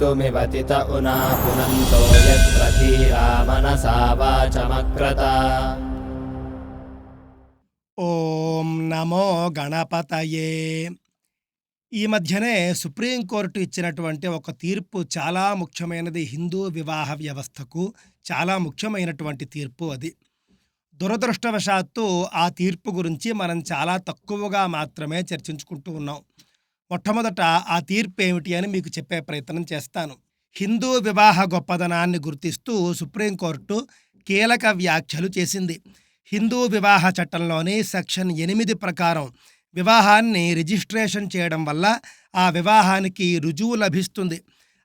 कर्तुमिवतित उना पुनन्तो यत्र धीरा मनसा वाचमक्रत ఓం నమో గణపతయే ఈ మధ్యనే సుప్రీంకోర్టు ఇచ్చినటువంటి ఒక తీర్పు చాలా ముఖ్యమైనది హిందూ వివాహ వ్యవస్థకు చాలా ముఖ్యమైనటువంటి తీర్పు అది దురదృష్టవశాత్తు ఆ తీర్పు గురించి మనం చాలా తక్కువగా మాత్రమే చర్చించుకుంటూ ఉన్నాం మొట్టమొదట ఆ తీర్పు ఏమిటి అని మీకు చెప్పే ప్రయత్నం చేస్తాను. హిందూ వివాహ గొప్పదనాన్ని గుర్తిస్తూ సుప్రీంకోర్టు కీలక వ్యాఖ్యలు చేసింది. హిందూ వివాహ చట్టంలోని సెక్షన్ ఎనిమిది ప్రకారం వివాహాన్ని రిజిస్ట్రేషన్ చేయడం వల్ల ఆ వివాహానికి రుజువు లభిస్తుంది.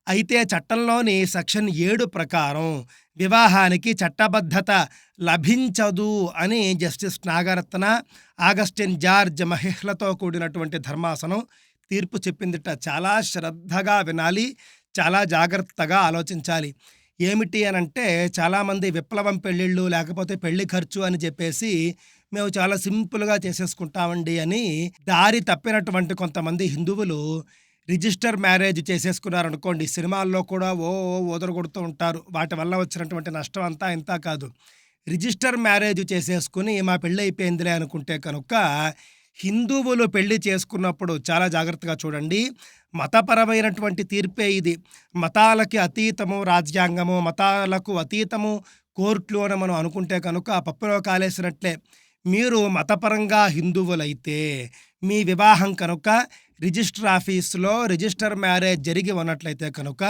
అయితే చట్టంలోని సెక్షన్ ఏడు ప్రకారం వివాహానికి చట్టబద్ధత లభించదు అని జస్టిస్ నాగరత్న ఆగస్టిన్ జార్జ్ మహిహ్లతో కూడినటువంటి ధర్మాసనం తీర్పు చెప్పిందిట. చాలా శ్రద్ధగా వినాలి చాలా జాగ్రత్తగా ఆలోచించాలి. ఏమిటి అని అంటే చాలామంది విప్లవం పెళ్ళిళ్ళు లేకపోతే పెళ్ళి ఖర్చు అని చెప్పేసి మేము చాలా సింపుల్గా చేసేసుకుంటామండి అని దారి తప్పినటువంటి కొంతమంది హిందువులు రిజిస్టర్ మ్యారేజ్ చేసేసుకున్నారు అనుకోండి సినిమాల్లో కూడా ఓ ఓ ఓదరగొడుతూ ఉంటారు. వాటి వల్ల వచ్చినటువంటి నష్టం అంతా ఇంత కాదు. రిజిస్టర్ మ్యారేజ్ చేసేసుకుని మా పెళ్ళి అయిపోయిందిలే అనుకుంటే కనుక హిందువులు పెళ్ళి చేసుకున్నప్పుడు చాలా జాగ్రత్తగా చూడండి. మతపరమైనటువంటి తీర్పే ఇది. మతాలకి అతీతము రాజ్యాంగము మతాలకు అతీతము కోర్టులు అని మనం అనుకుంటే కనుక ఆ పప్పులో కాలేసినట్లే. మీరు మతపరంగా హిందువులైతే మీ వివాహం కనుక రిజిస్టర్ ఆఫీస్లో రిజిస్టర్ మ్యారేజ్ జరిగి ఉన్నట్లయితే కనుక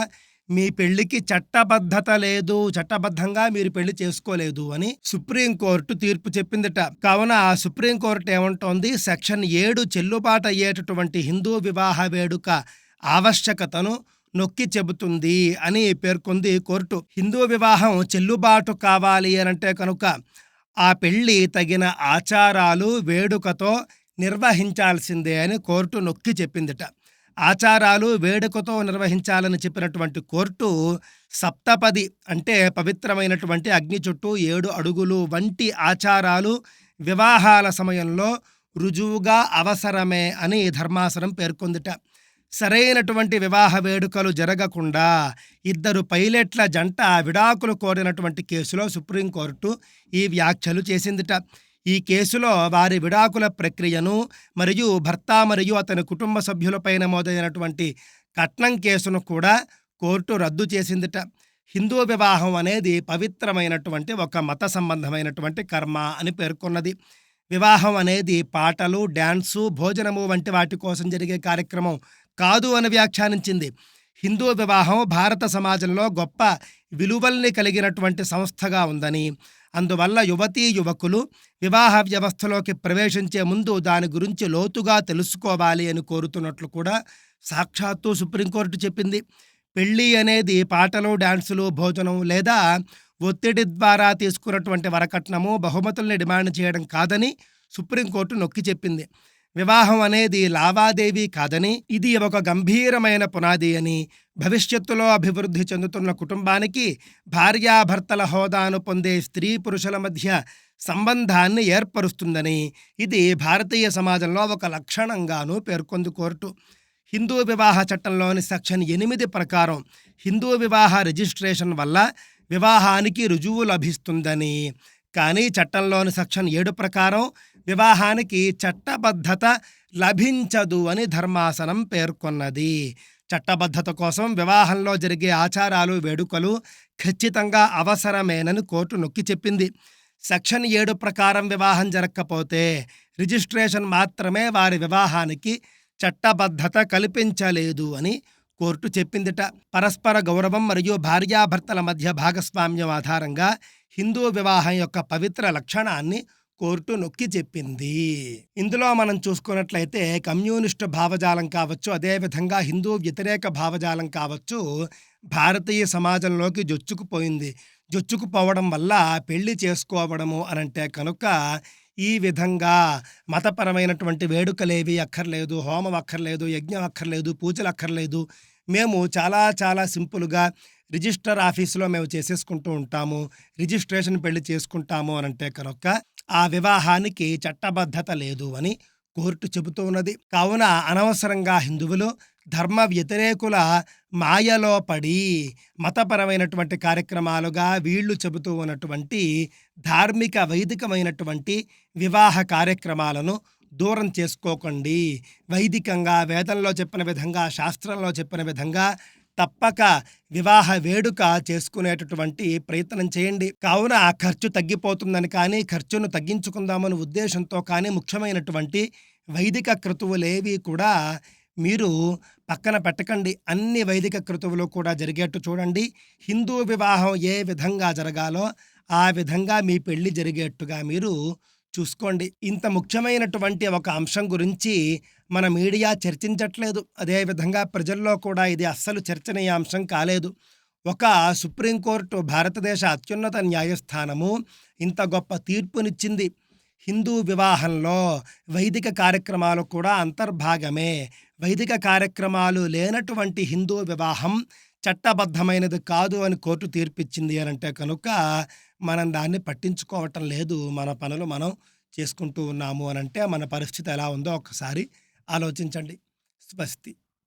మీ పెళ్ళికి చట్టబద్ధత లేదు చట్టబద్ధంగా మీరు పెళ్ళి చేసుకోలేదు అని సుప్రీంకోర్టు తీర్పు చెప్పిందిట. కావున ఆ సుప్రీంకోర్టు ఏమంటోంది? సెక్షన్ ఏడు చెల్లుబాటు అయ్యేటటువంటి హిందూ వివాహ వేడుక ఆవశ్యకతను నొక్కి చెబుతుంది అని పేర్కొంది కోర్టు. హిందూ వివాహం చెల్లుబాటు కావాలి అనంటే కనుక ఆ పెళ్ళి తగిన ఆచారాలు వేడుకతో నిర్వహించాల్సిందే అని కోర్టు నొక్కి చెప్పిందిట. ఆచారాలు వేడుకతో నిర్వహించాలని చెప్పినటువంటి కోర్టు సప్తపది అంటే పవిత్రమైనటువంటి అగ్ని చుట్టూ ఏడు అడుగులు వంటి ఆచారాలు వివాహాల సమయంలో రుజువుగా అవసరమే అని ధర్మాసనం పేర్కొందిట. సరైనటువంటి వివాహ వేడుకలు జరగకుండా ఇద్దరు పైలట్ల జంట విడాకులు కోరినటువంటి కేసులో సుప్రీంకోర్టు ఈ వ్యాఖ్యలు చేసిందిట. ఈ కేసులో వారి విడాకుల ప్రక్రియను మరియు భర్త మరియు అతని కుటుంబ సభ్యులపై నమోదైనటువంటి కట్నం కేసును కూడా కోర్టు రద్దు చేసిందిట. హిందూ వివాహం అనేది పవిత్రమైనటువంటి ఒక మత సంబంధమైనటువంటి కర్మ అని పేర్కొన్నది. వివాహం అనేది పాటలు డ్యాన్సు భోజనము వంటి వాటి కోసం జరిగే కార్యక్రమం కాదు అని వ్యాఖ్యానించింది. హిందూ వివాహం భారత సమాజంలో గొప్ప విలువల్ని కలిగినటువంటి సంస్థగా ఉందని. అందువల్ల యువతీ యువకులు వివాహ వ్యవస్థలోకి ప్రవేశించే ముందు దాని గురించి లోతుగా తెలుసుకోవాలి అని కోరుతున్నట్లు కూడా సాక్షాత్తు సుప్రీంకోర్టు చెప్పింది. పెళ్ళి అనేది పాటలు డ్యాన్సులు భోజనం లేదా ఒత్తిడి ద్వారా తీసుకున్నటువంటి వరకట్నము బహుమతుల్ని డిమాండ్ చేయడం కాదని సుప్రీంకోర్టు నొక్కి చెప్పింది. వివాహం అనేది లావాదేవీ కాదని ఇది ఒక గంభీరమైన పునాది అని భవిష్యత్తులో అభివృద్ధి చెందుతున్న కుటుంబానికి భార్యాభర్తల హోదాను పొందే స్త్రీ పురుషుల మధ్య సంబంధాన్ని ఏర్పరుస్తుందని ఇది భారతీయ సమాజంలో ఒక లక్షణంగాను పేర్కొంది కోర్టు. హిందూ వివాహ చట్టంలోని సెక్షన్ ఎనిమిది ప్రకారం హిందూ వివాహ రిజిస్ట్రేషన్ వల్ల వివాహానికి రుజువు లభిస్తుందని కానీ చట్టంలోని సెక్షన్ ఏడు ప్రకారం వివాహానికి చట్టబద్ధత లభించదు అని ధర్మాసనం పేర్కొన్నది. చట్టబద్ధత కోసం వివాహంలో జరిగే ఆచారాలు వేడుకలు ఖచ్చితంగా అవసరమేనని కోర్టు నొక్కి చెప్పింది. సెక్షన్ ఏడు ప్రకారం వివాహం జరగకపోతే రిజిస్ట్రేషన్ మాత్రమే వారి వివాహానికి చట్టబద్ధత కల్పించలేదు అని కోర్టు చెప్పిందిట. పరస్పర గౌరవం మరియు భార్యాభర్తల మధ్య భాగస్వామ్యం ఆధారంగా హిందూ వివాహం యొక్క పవిత్ర లక్షణాన్ని కోర్టు నొక్కి చెప్పింది. ఇందులో మనం చూసుకున్నట్లయితే కమ్యూనిస్టు భావజాలం కావచ్చు అదేవిధంగా హిందూ వ్యతిరేక భావజాలం కావచ్చు భారతీయ సమాజంలోకి జొచ్చుకుపోయింది. జొచ్చుకుపోవడం వల్ల పెళ్ళి చేసుకోవడము అనంటే కనుక ఈ విధంగా మతపరమైనటువంటి వేడుకలేవి అక్కర్లేదు హోమం అక్కర్లేదు యజ్ఞం అక్కర్లేదు పూజలు అక్కర్లేదు. మేము చాలా చాలా సింపుల్గా రిజిస్టర్ ఆఫీసులో మేము చేసేసుకుంటూ ఉంటాము. రిజిస్ట్రేషన్ పెళ్ళి చేసుకుంటాము అనంటే కనుక ఆ వివాహానికి చట్టబద్ధత లేదు అని కోర్టు చెబుతూ ఉన్నది కావున అనవసరంగా హిందువులు ధర్మ వ్యతిరేకుల మాయలో పడి మతపరమైనటువంటి కార్యక్రమాలుగా వీళ్ళు చెబుతూ ఉన్నటువంటి ధార్మిక వైదికమైనటువంటి వివాహ కార్యక్రమాలను దూరం చేసుకోకండి. వైదికంగా వేదంలో చెప్పిన విధంగా శాస్త్రంలో చెప్పిన విధంగా తప్పక వివాహ వేడుక చేసుకునేటటువంటి ప్రయత్నం చేయండి. కావున ఆ ఖర్చు తగ్గిపోతుందని కానీ ఖర్చును తగ్గించుకుందామని ఉద్దేశంతో కానీ ముఖ్యమైనటువంటి వైదిక క్రతువులేవి కూడా మీరు పక్కన పెట్టకండి. అన్ని వైదిక క్రతువులు కూడా జరిగేట్టు చూడండి. హిందూ వివాహం ఏ విధంగా జరగాలో ఆ విధంగా మీ పెళ్ళి జరిగేట్టుగా మీరు చూసుకోండి. ఇంత ముఖ్యమైనటువంటి ఒక అంశం గురించి మన మీడియా చర్చించట్లేదు. అదేవిధంగా ప్రజల్లో కూడా ఇది అస్సలు చర్చనీయ అంశం కాలేదు. ఒక సుప్రీంకోర్టు భారతదేశ అత్యున్నత న్యాయస్థానము ఇంత గొప్ప తీర్పునిచ్చింది. హిందూ వివాహంలో వైదిక కార్యక్రమాలు కూడా అంతర్భాగమే. వైదిక కార్యక్రమాలు లేనటువంటి హిందూ వివాహం చట్టబద్ధమైనది కాదు అని కోర్టు తీర్పిచ్చింది అని అంటే కనుక మనం దాన్ని పట్టించుకోవటం లేదు. మన పనులు మనం చేసుకుంటూ ఉన్నాము అని అంటే మన పరిస్థితి ఎలా ఉందో ఒకసారి ఆలోచించండి. స్వస్తి.